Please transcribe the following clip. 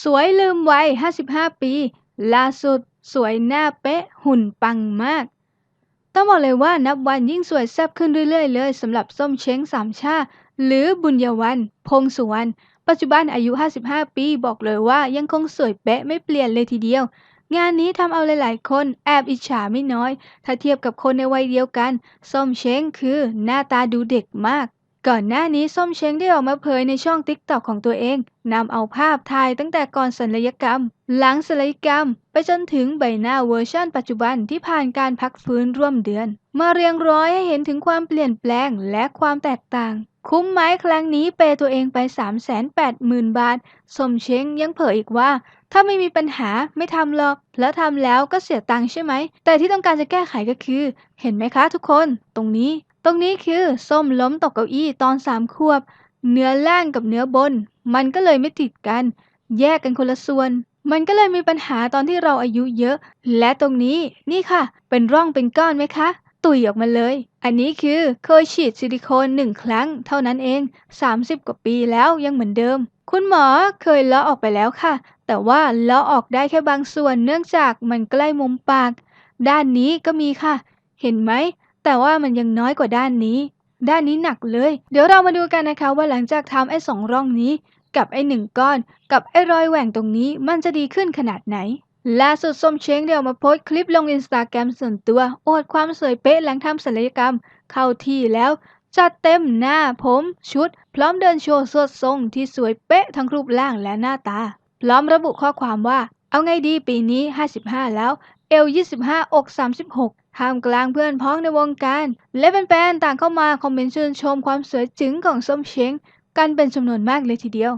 สวยลืมวัย 55 ปี ล่าสุด สวยหน้าเป๊ะ หุ่นปังมาก ต้องบอกเลยว่านับวันยิ่งสวยแซ่บขึ้นเรื่อยๆ เลยสำหรับส้มเช้งสามชา หรือบุญยวันพงสุวรรณ ปัจจุบันอายุ 55 ปี บอกเลยว่ายังคงสวยเป๊ะไม่เปลี่ยนเลยทีเดียว งานนี้ทำเอาหลายๆ คนแอบอิจฉาไม่น้อย ถ้าเทียบกับคนในวัยเดียวกัน ส้มเช้งคือหน้าตาดูเด็กมาก ก่อนหน้านี้ส้มเช้งได้ออกมาเผยในช่องติ๊กต็อกของตัวเองนำเอาภาพถ่ายตั้งแต่ก่อนศัลยกรรม หลังศัลยกรรม ไปจนถึงใบหน้าเวอร์ชั่นปัจจุบันที่ผ่านการพักฟื้นร่วมเดือน มาเรียงร้อยให้เห็นถึงความเปลี่ยนแปลงและความแตกต่าง คุ้มไหมครั้งนี้เปย์ตัวเองไป 380,000 บาทสมเช้งยังเผยอีกว่า ถ้าไม่มีปัญหาไม่ทำหรอก แล้วทำแล้วก็เสียตังค์ใช่ไหม แต่ที่ต้องการจะแก้ไขก็คือ เห็นไหมคะทุกคน ตรงนี้ ตรงนี้คือส้มล้มตกเก้าอี้ตอนสามขวบ เนื้อล่างกับเนื้อบน มันก็เลยไม่ติดกัน แยกกันคนละส่วน มันก็เลยมีปัญหาตอนที่เราอายุเยอะ และตรงนี้นี่ค่ะ เป็นร่องเป็นก้อนไหมคะ ตุยออกมาเลย อันนี้คือเคยฉีดซิลิโคนหนึ่งครั้ง เท่านั้นเอง 30 กว่าปีแล้วยังเหมือนเดิม คุณหมอเคยเลาะออกไปแล้วค่ะ แต่ว่าเลาะออกได้แค่บางส่วนเนื่องจากมันใกล้มุมปาก ด้านนี้ก็มีค่ะ เห็นไหม แต่ว่ามันยังน้อยกว่าด้านนี้ ด้านนี้หนักเลย เดี๋ยวเรามาดูกันนะคะว่าหลังจากทำไอ้สองร่องนี้ กับไอ้หนึ่งก้อน กับไอ้รอยแหว่งตรงนี้มันจะดีขึ้นขนาดไหนล่าสุดส้มเช้งเดียวมาโพสต์คลิปลงอินสตาแกรมส่วนตัวอวดความสวยเป๊ะหลังทำศัลยกรรม เข้าที่แล้ว จัดเต็มหน้าผมชุด พร้อมเดินโชว์สวดทรงที่สวยเป๊ะทั้งรูปร่างและหน้าตา พร้อมระบุข้อความว่า เอาไงดีปีนี้ 55 แล้ว เอว 25 อก 36 ท่ามกลางเพื่อนพ้องในวงการ และแฟนๆต่างเข้ามาคอมเมนต์ชื่นชมความสวยจึงของส้มเช้งกันเป็นจำนวนมากเลยทีเดียว